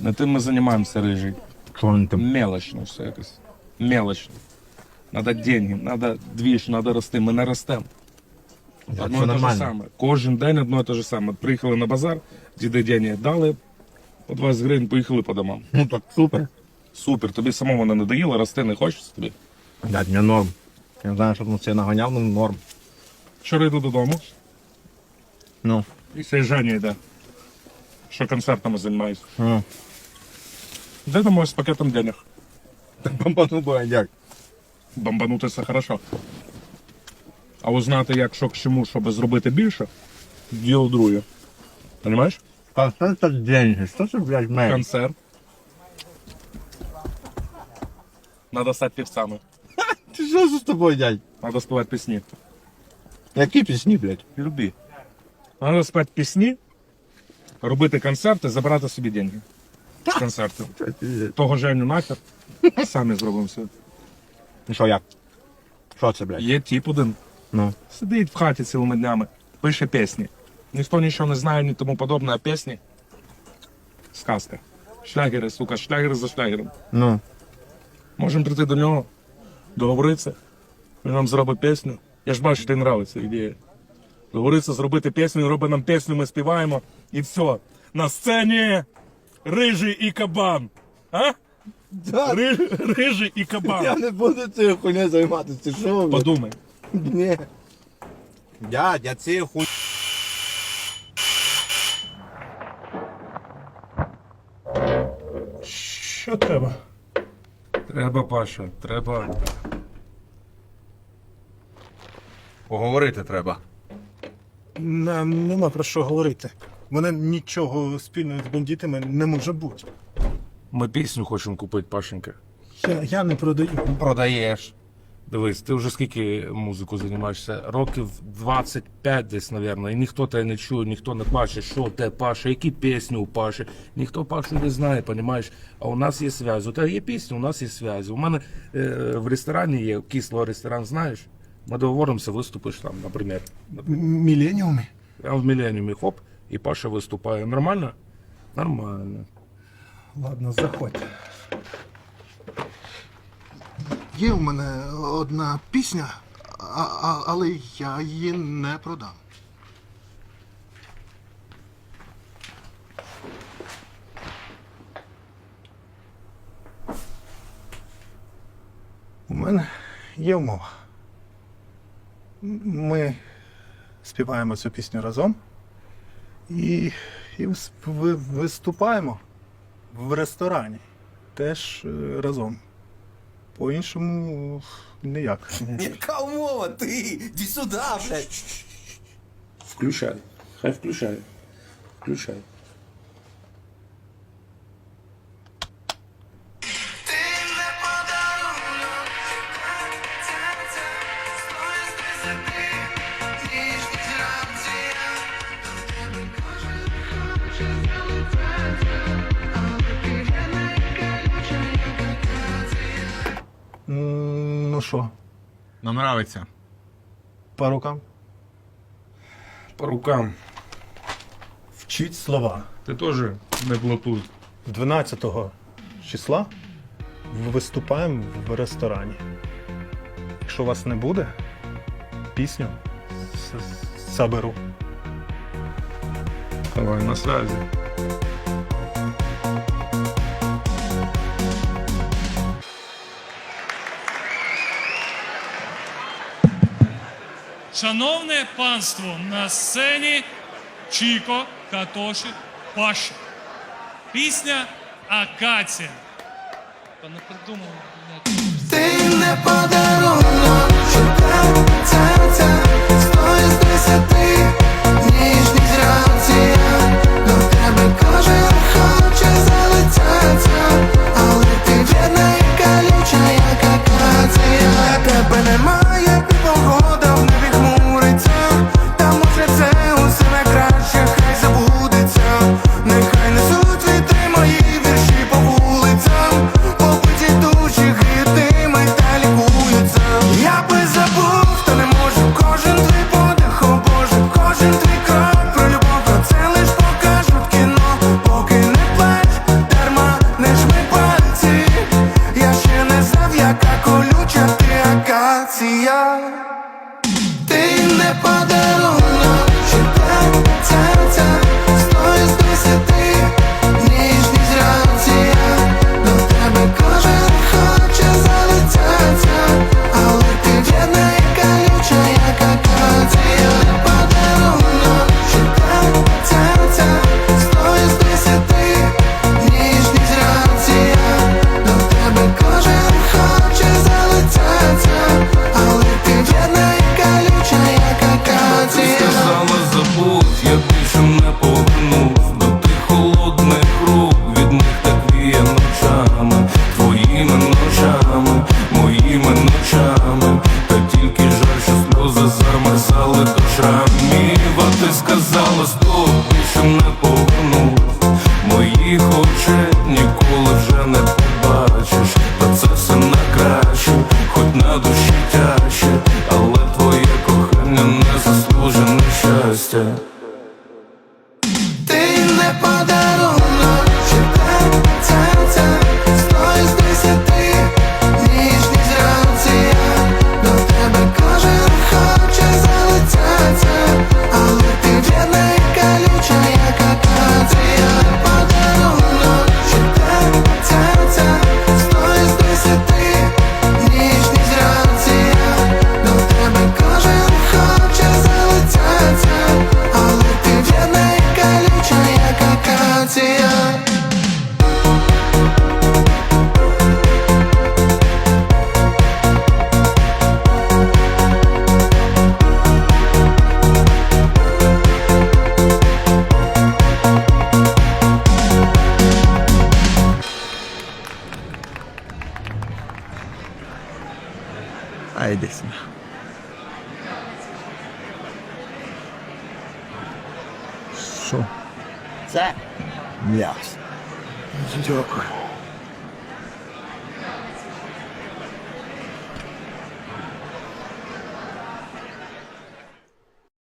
Не тим ми займаємося рижий. Мелочно все якось. Мелочно. Надо деньги, надо двіж, надо рости. Ми не ростемо. Одно і те ж нормально. саме. Кожен день одно і те ж саме. Приїхали на базар, діди деньги дали, по 20 гривень поїхали по домам. Ну так супер. Супер, тобі самому не надоїло, рости не хочеться тобі. Блядь, мені норм. Я не знаю, що там це наганяв, ну норм. Вчора йду додому, Ну. і цей Женя йде. Що концертами займаюся. Ну. Де домой з пакетом денег? Так бомбану бо як. Бомбанути це хорошо. А узнати, як що к чому, щоб зробити більше, діло друге. Понимаєш? А що це деньги? Що це, блядь, мей? Концерт. Надо стати певцами. Ти що з тобою, дядь? Надо співати пісні. Які пісні, блядь? Любі. Надо співати пісні, робити концерти, забирати собі деньги. З концерту. Того Женю нахер. Самі зробимо все. Ну що, як? Що це, блядь? Є тип один. Ну. Сидить в хаті цілими днями, пише пісні. Ніхто нічого не знає, ні тому подобне, а пісні. Сказка. Шлягери, сука, шлягери за шлягером. Ну. Можемо прийти до нього, договоритися. Він нам зробить пісню. Я ж бачу, тобі нравиться ідея. Договоритися, зробити пісню, він робить нам пісню, ми співаємо. І все. На сцені рижий і кабан. А? Да, Риж, рижий і кабан. я не буду цією хуйнею займатися, ти що, блядь? Подумай. Ні. Дядь, я цією хуй... Що треба? Треба, Паша, треба. Поговорити треба. Нам нема про що говорити. Мене нічого спільного з бандитами не може бути. Ми пісню хочемо купити, Пашенька. Я, я не продаю. Продаєш. Дивись, ти вже скільки музику займаєшся? Років 25 десь, мабуть, і ніхто тебе не чує, ніхто не бачить, що те Паша, які пісні у Паші. Ніхто Пашу не знає, розумієш? А у нас є зв'язь. У тебе є пісні, у нас є зв'язь. У мене е, в ресторані є кисло ресторан, знаєш? Ми договоримося, виступиш там, наприклад. Міленіуми? Я в Міленіумі хоп, і Паша виступає. Нормально? Нормально. Ладно, заходь. Є у мене одна пісня, а, а, але я її не продам. У мене є умова. Ми співаємо цю пісню разом і, і виступаємо в ресторані теж е, разом. По-іншому ніяк. Яка умова? Ти? Іди сюди, блядь. Включай. Хай включай. Включай. М, Ну що, Нам нравиться. по рукам? По рукам. Вчіть слова. Ти теж не блатуй. 12 числа виступаємо в ресторані. Якщо вас не буде, пісню с- заберу. Давай на связи. Шановне панство, на сцені Чіко, Катоші, Паша. Пісня Акація. Та не придумав. Ти не подарунок, Що? Це м'ясо. Дякую.